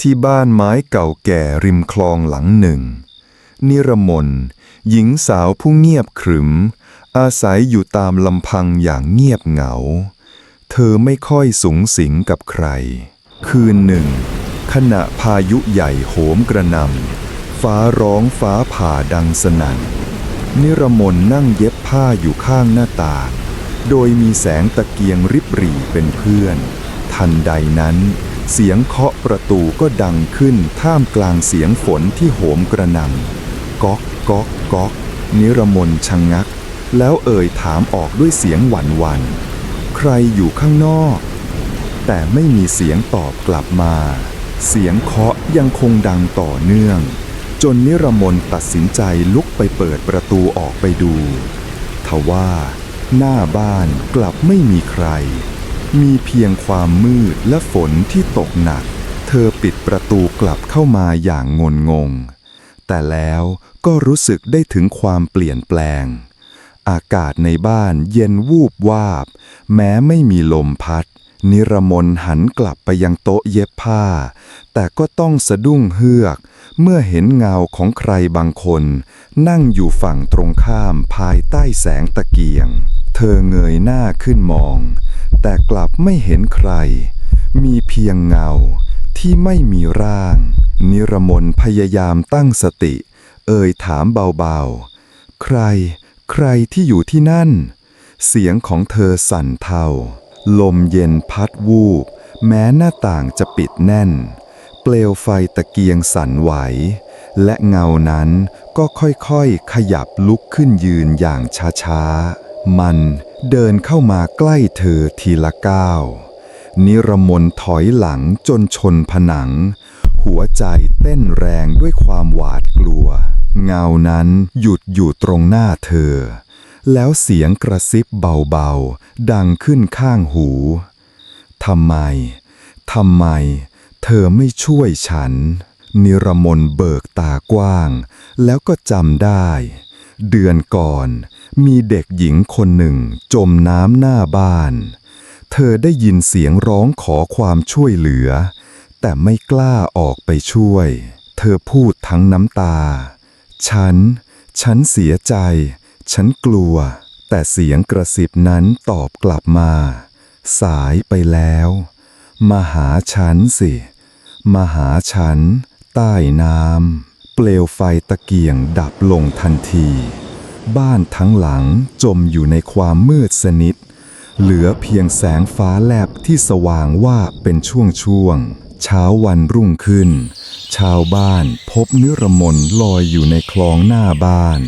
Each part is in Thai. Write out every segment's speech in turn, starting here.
ที่บ้านไม้เก่าแก่ริมคลองหลังหนึ่ง นิรมนหญิงสาวผู้เงียบขรึม อาศัยอยู่ตามลำพังอย่างเงียบเหงา เธอไม่ค่อยสูงสิงกับใคร คืนหนึ่ง ขณะพายุใหญ่โหมกระหนำฟ้าร้องฟ้าผ่าดังสนั่น นิรมนนั่งเย็บผ้าอยู่ข้างหน้าต่างโดยมีแสงตะเกียงริบหรี่เป็นเพื่อน ทันใดนั้น เสียงเคาะประตูก็ดังขึ้นท่ามกลางเสียงฝนที่โหมกระหน่ำก๊อกก๊อกก๊อกนิรมนชะงงัก แล้วเอ่ยถามออกด้วยเสียงหวั่นหวั่นใครอยู่ข้างนอก แต่ไม่มีเสียงตอบกลับมา เสียงเคาะยังคงดังต่อเนื่อง จนนิรมนตัดสินใจลุกไปเปิดประตูออกไปดูทว่า หน้าบ้านกลับไม่มีใคร มีเพียงความมืดและฝนที่ตกหนัก เธอปิดประตูกลับเข้ามาอย่างงนงง แต่แล้วก็รู้สึกได้ถึงความเปลี่ยนแปลง อากาศในบ้านเย็นวูบวาบ แม้ไม่มีลมพัด นิรมนหันกลับไปยังโต๊ะเย็บผ้า แต่ก็ต้องสะดุ้งเฮือก เมื่อเห็นเงาของใครบางคน นั่งอยู่ฝั่งตรงข้ามภายใต้แสงตะเกียง เธอเงยหน้าขึ้นมอง แต่กลับไม่เห็นใคร มีเพียงเงาที่ไม่มีร่าง นิรมนพยายามตั้งสติ เอ่ยถามเบาๆ ใคร ใครที่อยู่ที่นั่น เสียงของเธอสั่นเทา ลมเย็นพัดวูบ แม้หน้าต่างจะปิดแน่น เปลวไฟตะเกียงสั่นไหว และเงานั้นก็ค่อยๆขยับลุกขึ้นยืนอย่างช้าๆ มัน เดินเข้ามาใกล้เธอทีละก้าว นิรมนถอยหลังจนชนผนัง หัวใจเต้นแรงด้วยความหวาดกลัว เงานั้นหยุดอยู่ตรงหน้าเธอ แล้วเสียงกระซิบเบาๆ ดังขึ้นข้างหู ทำไม ทำไม เธอไม่ช่วยฉัน นิรมนเบิกตากว้าง แล้วก็จำได้ เดือนก่อน มีเด็กหญิงคนหนึ่งจมน้ำหน้าบ้าน เธอได้ยินเสียงร้องขอความช่วยเหลือ แต่ไม่กล้าออกไปช่วย เธอพูดทั้งน้ำตา ฉัน ฉันเสียใจ ฉันกลัว แต่เสียงกระซิบนั้นตอบกลับมา สายไปแล้ว มาหาฉันสิ มาหาฉัน ใต้น้ำ เปลวไฟตะเกียงดับลงทันที บ้านทั้งหลังจมอยู่ในความมืดสนิท เหลือเพียงแสงฟ้าแลบที่สว่างว่าเป็นช่วงๆเช้าวันรุ่งขึ้น ชาวบ้านพบนิรมนลอยอยู่ในคลองหน้าบ้าน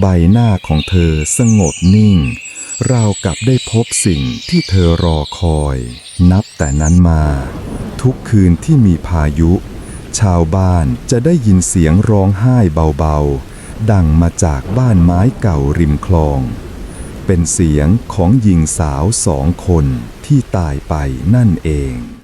ใบหน้าของเธอสงบนิ่งราวกับได้พบสิ่งที่เธอรอคอย นับแต่นั้นมา ทุกคืนที่มีพายุ ชาวบ้านจะได้ยินเสียงร้องไห้เบาๆ ดังมาจากบ้านไม้เก่าริมคลอง เป็นเสียงของหญิงสาวสองคนที่ตายไปนั่นเอง